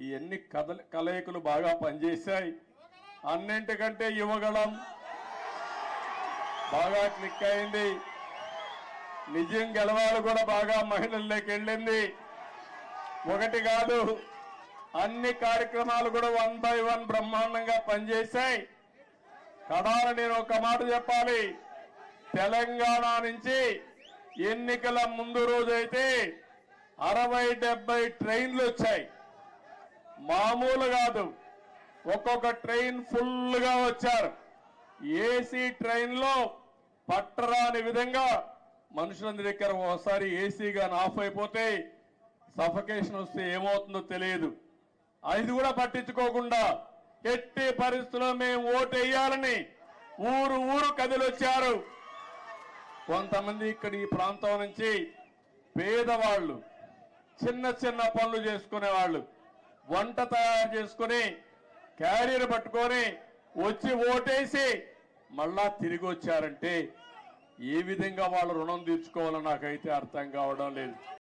ఇవన్నీ కదల కలయికలు బాగా పనిచేశాయి. అన్నింటికంటే యువగళం బాగా క్లిక్ అయింది. నిజం గెలవాలి కూడా బాగా మహిళల్లోకి వెళ్ళింది. ఒకటి కాదు అన్ని కార్యక్రమాలు కూడా వన్ బై వన్ బ్రహ్మాండంగా పనిచేశాయి. కడాల నేను ఒక మాట చెప్పాలి. తెలంగాణ నుంచి ఎన్నికల ముందు రోజైతే అరవై డెబ్బై ట్రైన్లు వచ్చాయి. మామూలు కాదు. ఒక్కొక్క ట్రైన్ ఫుల్గా వచ్చారు. ఏసీ ట్రైన్లో పట్టరాని విధంగా మనుషులందరి దగ్గర ఒకసారి ఏసీ గాని ఆఫ్ అయిపోతే సఫకేషన్ వస్తే ఏమవుతుందో తెలియదు. అది కూడా పట్టించుకోకుండా ఎట్టి పరిస్థితుల్లో మేము ఓటు వేయాలని ఊరు ఊరు కదిలొచ్చారు. కొంతమంది ఇక్కడ ఈ ప్రాంతం నుంచి పేదవాళ్ళు చిన్న చిన్న పనులు చేసుకునే వాళ్ళు వంట తయారు చేసుకుని క్యారియర్ పట్టుకొని వచ్చి ఓటేసి మళ్ళా తిరిగి వచ్చారంటే ఏ విధంగా వాళ్ళు రుణం తీర్చుకోవాలో నాకైతే అర్థం కావడం లేదు.